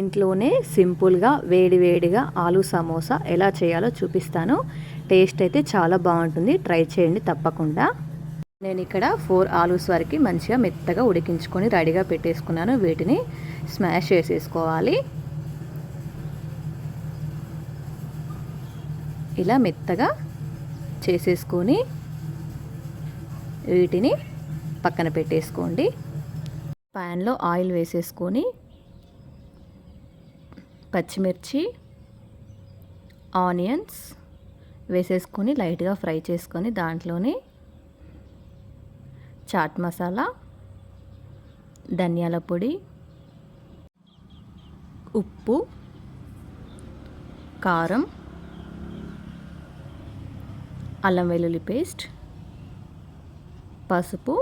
ఇంట్లోనే సింపుల్గా వేడి వేడిగా ఆలు సమోసా ఎలా చేయాలో చూపిస్తాను. టేస్ట్ అయితే చాలా బాగుంటుంది. ట్రై చేయండి తప్పకుండా. నేను ఇక్కడ ఫోర్ ఆలూస్ వరకు మంచిగా మెత్తగా ఉడికించుకొని రెడీగా పెట్టేసుకున్నాను. వీటిని స్మాష్ చేసేసుకోవాలి. ఇలా మెత్తగా చేసేసుకొని వీటిని పక్కన పెట్టేసుకోండి. ప్యాన్లో ఆయిల్ వేసేసుకొని పచ్చిమిర్చి ఆనియన్స్ వేసేసుకొని లైట్గా ఫ్రై చేసుకొని దాంట్లోనే చాట్ మసాలా ధనియాల పొడి ఉప్పు కారం అల్లం వెల్లుల్లి పేస్ట్ పసుపు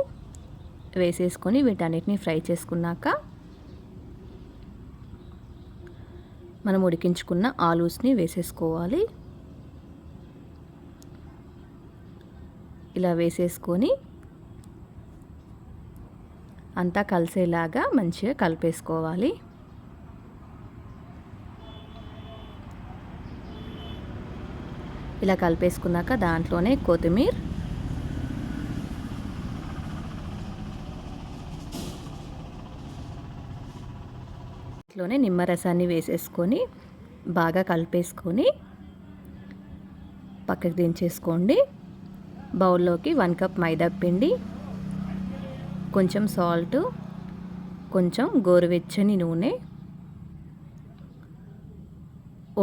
వేసేసుకొని వీటన్నిటిని ఫ్రై చేసుకున్నాక మనం ఉడికించుకున్న ఆలూస్ని వేసేసుకోవాలి. ఇలా వేసేసుకొని అంతా కలిసేలాగా మంచిగా కలిపేసుకోవాలి. ఇలా కలిపేసుకున్నాక దాంట్లోనే కొత్తిమీర దాంట్లోనే నిమ్మరసాన్ని వేసేసుకొని బాగా కలిపేసుకొని పక్కకు దించేసుకోండి. బౌల్లోకి వన్ కప్ మైదా పిండి కొంచెం సాల్ట్ కొంచెం గోరువెచ్చని నూనె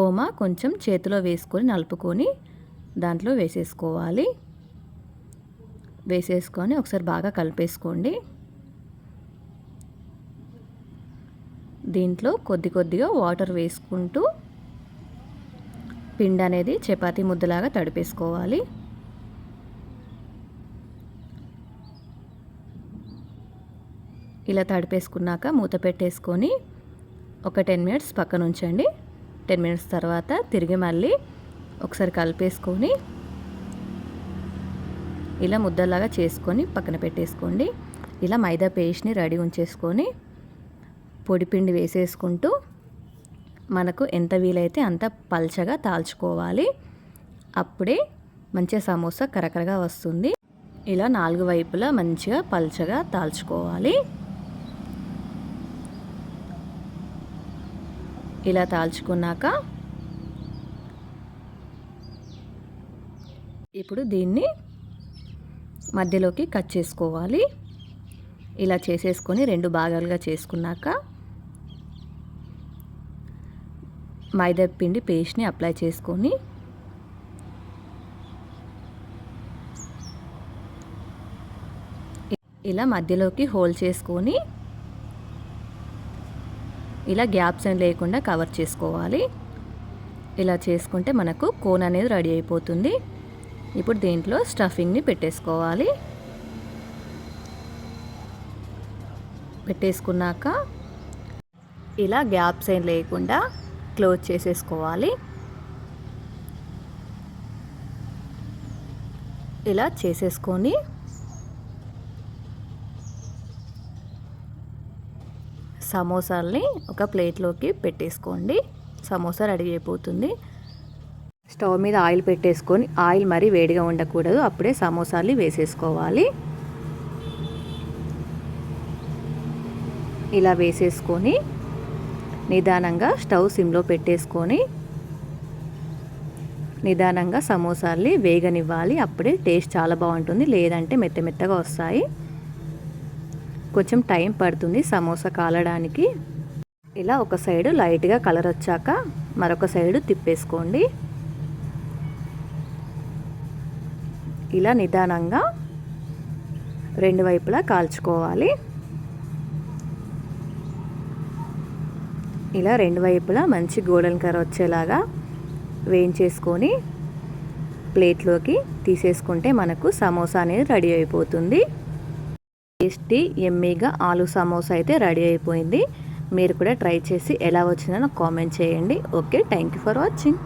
ఓమా కొంచెం చేతిలో వేసుకొని నలుపుకొని దాంట్లో వేసేసుకోవాలి. వేసేసుకొని ఒకసారి బాగా కలిపేసుకోండి. దీంట్లో కొద్ది కొద్దిగా వాటర్ వేసుకుంటూ పిండి అనేది చపాతీ ముద్దలాగా తడిపేసుకోవాలి. ఇలా తడిపేసుకున్నాక మూత పెట్టేసుకొని ఒక టెన్ మినిట్స్ పక్కన ఉంచండి. టెన్ మినిట్స్ తర్వాత తిరిగి మళ్ళీ ఒకసారి కలిపేసుకొని ఇలా ముద్దలాగా చేసుకొని పక్కన పెట్టేసుకోండి. ఇలా మైదా పేస్ట్ని రెడీ ఉంచేసుకొని పొడిపిండి వేసేసుకుంటూ మనకు ఎంత వీలైతే అంత పల్చగా తాల్చుకోవాలి. అప్పుడే మంచిగా సమోసా కరకరగా వస్తుంది. ఇలా నాలుగు వైపులా మంచిగా పల్చగా తాల్చుకోవాలి. ఇలా తాల్చుకున్నాక ఇప్పుడు దీన్ని మధ్యలోకి కట్ చేసుకోవాలి. ఇలా చేసేసుకొని రెండు భాగాలుగా చేసుకున్నాక మైదా పిండి పేస్ట్ని అప్లై చేసుకొని ఇలా మధ్యలోకి హోల్ చేసుకొని ఇలా గ్యాప్స్ అని లేకుండా కవర్ చేసుకోవాలి. ఇలా చేసుకుంటే మనకు కోన్ అనేది రెడీ అయిపోతుంది. ఇప్పుడు దీంట్లో స్టఫింగ్ని పెట్టేసుకోవాలి. పెట్టేసుకున్నాక ఇలా గ్యాప్స్ ఏం లేకుండా క్లోజ్ చేసేసుకోవాలి. ఇలా చేసేసుకొని సమోసాల్ని ఒక ప్లేట్లోకి పెట్టేసుకోండి. సమోసా రెడీ అయిపోతుంది. స్టవ్ మీద ఆయిల్ పెట్టేసుకొని ఆయిల్ మరీ వేడిగా ఉండకూడదు. అప్పుడే సమోసాలు వేసేసుకోవాలి. ఇలా వేసేసుకొని నిదానంగా స్టవ్ సిమ్లో పెట్టేసుకొని నిదానంగా సమోసాల్ని వేగనివ్వాలి. అప్పుడే టేస్ట్ చాలా బాగుంటుంది. లేదంటే మెత్త మెత్తగా వస్తాయి. కొంచెం టైం పడుతుంది సమోసా కాలడానికి. ఇలా ఒక సైడు లైట్గా కలర్ వచ్చాక మరొక సైడు తిప్పేసుకోండి. ఇలా నిదానంగా రెండు వైపులా కాల్చుకోవాలి. ఇలా రెండు వైపులా మంచి గోల్డెన్ కలర్ వచ్చేలాగా వేయించేసుకొని ప్లేట్లోకి తీసేసుకుంటే మనకు సమోసా అనేది రెడీ అయిపోతుంది. టేస్టీ ఎమ్మీగా ఆలు సమోసా అయితే రెడీ అయిపోయింది. మీరు కూడా ట్రై చేసి ఎలా వచ్చిందో నాకు కామెంట్ చేయండి. Okay thank you for watching.